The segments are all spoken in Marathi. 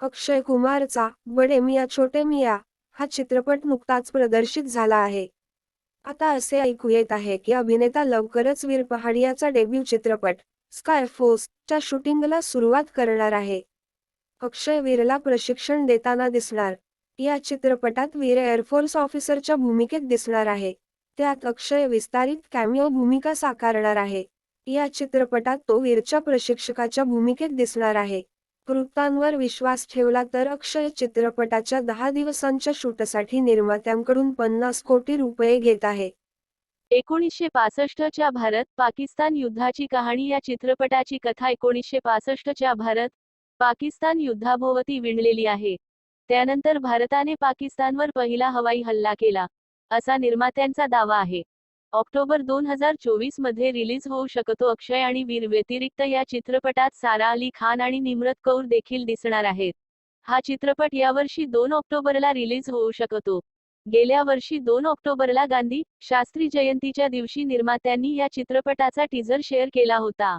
अक्षय कुमारचा बडे मिया छोटे मिया हा चित्रपट नुकताच प्रदर्शित झाला आहे. आता असे ऐकू येत आहे की अभिनेता लवकरच वीर पहाडियाचा डेब्यू चित्रपट स्कायफोर्स च्या शूटिंगला सुरुवात करणार आहे. अक्षय वीरला प्रशिक्षण देताना दिसणार. या चित्रपटात वीर एअरफोर्स ऑफिसरच्या भूमिकेत दिसणार आहे. त्यात अक्षय विस्तारित कॅमिओ भूमिका साकारणार आहे. या चित्रपटात तो वीरच्या प्रशिक्षकाच्या भूमिकेत दिसणार आहे. वृत्तांवर विश्वास ठेवला तर अक्षय चित्रपटाच्या दहा दिवसांच्या शूटसाठी निर्मात्यांकडून पन्नास कोटी रुपये घेत आहे. एकोणीसशे पासष्टच्या भारत पाकिस्तान युद्धाची कहाणी या चित्रपटाची कथा एकोणीसशे पासष्टच्या भारत पाकिस्तान युद्धाभोवती विणलेली आहे. त्यानंतर भारताने पाकिस्तानवर पहिला हवाई हल्ला केला. असा निर्मात्यांचा दावा आहे. ऑक्टोबर दोन हजार चोवीसमध्ये रिलीज होऊ शकतो अक्षय आणि वीर व्यतिरिक्त या चित्रपटात सारा अली खान आणि निम्रत कौर देखील दिसणार आहेत. हा चित्रपट यावर्षी दोन ऑक्टोबरला रिलीज होऊ शकतो. गेल्या वर्षी दोन ऑक्टोबरला गांधी शास्त्री जयंतीच्या दिवशी निर्मात्यांनी या चित्रपटाचा टीझर शेअर केला होता.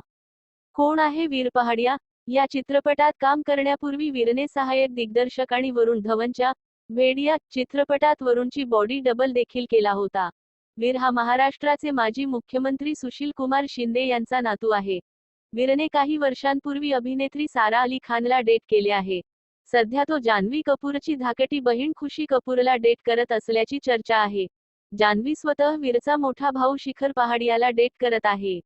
कोण आहे वीर पहाडिया? या चित्रपटात काम करण्यापूर्वी वीरने सहाय्यक दिग्दर्शक आणि वरुण धवनच्या भेडिया चित्रपटात वरुणची बॉडी डबल देखील केला होता. वीर हा महाराष्ट्राचे माजी मुख्यमंत्री सुशील कुमार शिंदे यांचा नातू आहे. वीरने काही वर्षांपूर्वी अभिनेत्री सारा अली खानला डेट केले आहे. सध्या तो जान्हवी कपूरची धाकटी बहीण खुशी कपूरला डेट करत असल्याची चर्चा आहे. जान्हवी स्वतः वीरचा मोठा भाऊ शिखर पहाडियाला डेट करत आहे.